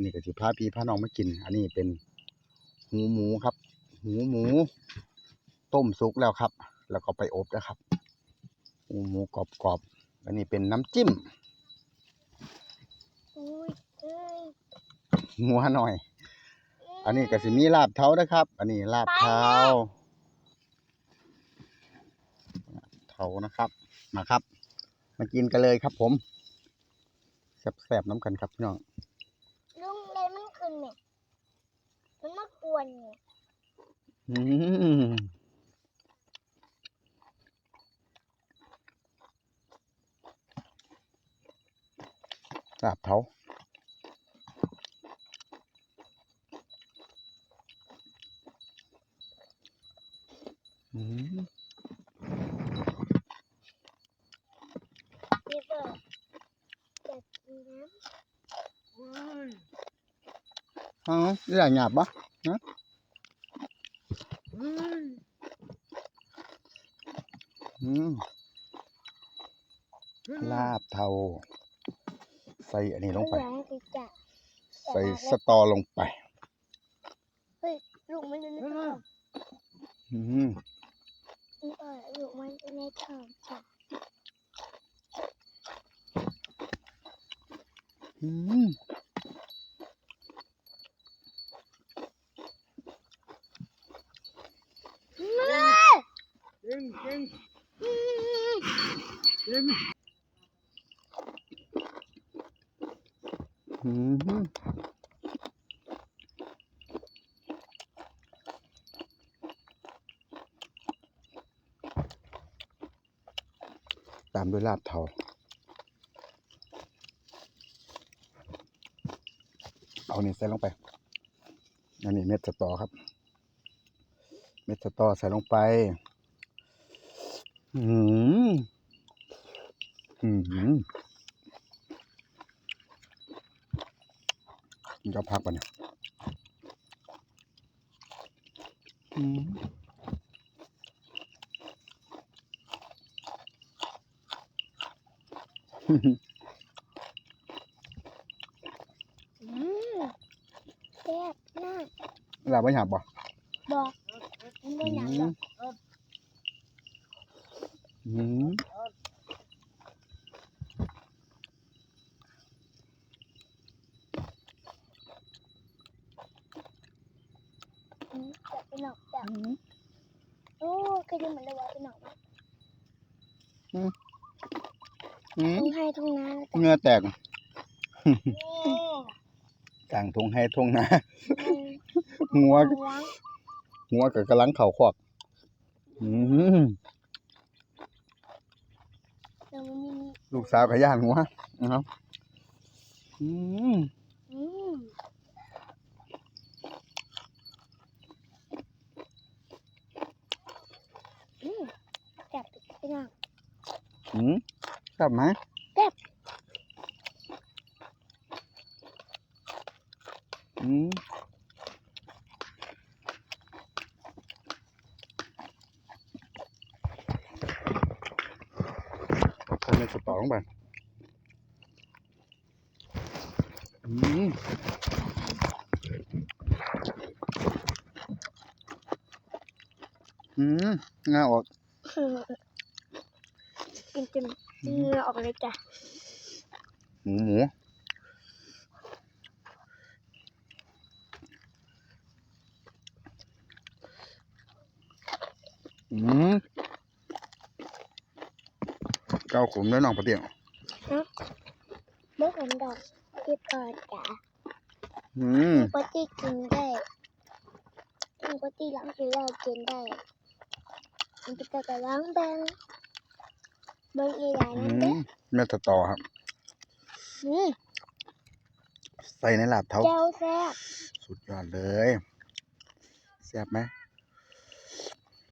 อันนี้ก็สิพาพี่พาน้องมากิน อันนี้เป็นหูหมูครับ หูหมู ต้มสุกแล้วครับ แล้วก็ไปอบนะครับ หูหมูกรอบๆอันนี้เป็นน้ำจิ้มอุ้ยเอ้ยหัวหน่อย อันนี้ก็สิมีลาบเท้านะครับ อันนี้ลาบเท้าลาบเท้านะครับ มาครับ มากินกันเลยครับผมแซ่บๆน้ำกันครับพี่น้องลุงเลยมันขึ้นเนี่ย มันมากวนเนี่ยอืมลาบเท้าอืมพี่เบิร์ดจะกินน้ อ๋อนี่แหละหยาบปะนะลาบเทาใส่อันนี้ลงไป ใส่สตอลงไปเฮ้ยลูกมันอยู่ในท้องอืมเออลูกมันอยู่ในท้องจ้ะอืม เก่งเก่งเก่ง อืมตามด้วยลาบเทาเอาเนี่ใส่ลงไป อันนี้เม็ดสตอครับ เม็ดสตอใส่ลงไป อืมอืมมันจะพักปะเนี่ยอืมอืมแซ่บมากลาบไม่หยาบบ่บอกมันไม่หนักหรอก อืมอืมจะไปหนอกจ้ะโอ้เคยดูเหมือนระวะไปหนอกไหมอืมทุ่งให้ทุ่งนาแล้วจ้ะเหงื่อแตกอืมกลางทงให้ทงนาหัวงหัวกับกำลังเข่าควักอืม ลูกสาวกับย่านหัวนะครับอืมอืมอืมแซ่บไปหนอกอืมกลับไหม แซ่บ อืมใส่ในสตอลงไปอืมอืมงาออกกินจน เหงื่อออกเลยจ้ะหมูหมูอืมเก้าขมแล้วน้องปะเตียงเมื่อผมดอกที่พอจ้ะอืมปกติกินได้ปกติหลังซื้อเรากินได้มันจะกระล้างแบงเบิ้งอีหลายอืนั่นเด้มแม่ตะต่อครับอืมใส่ในลาบเท้าเจ้าแซ่บสุดยอดเลยแซ่บไหม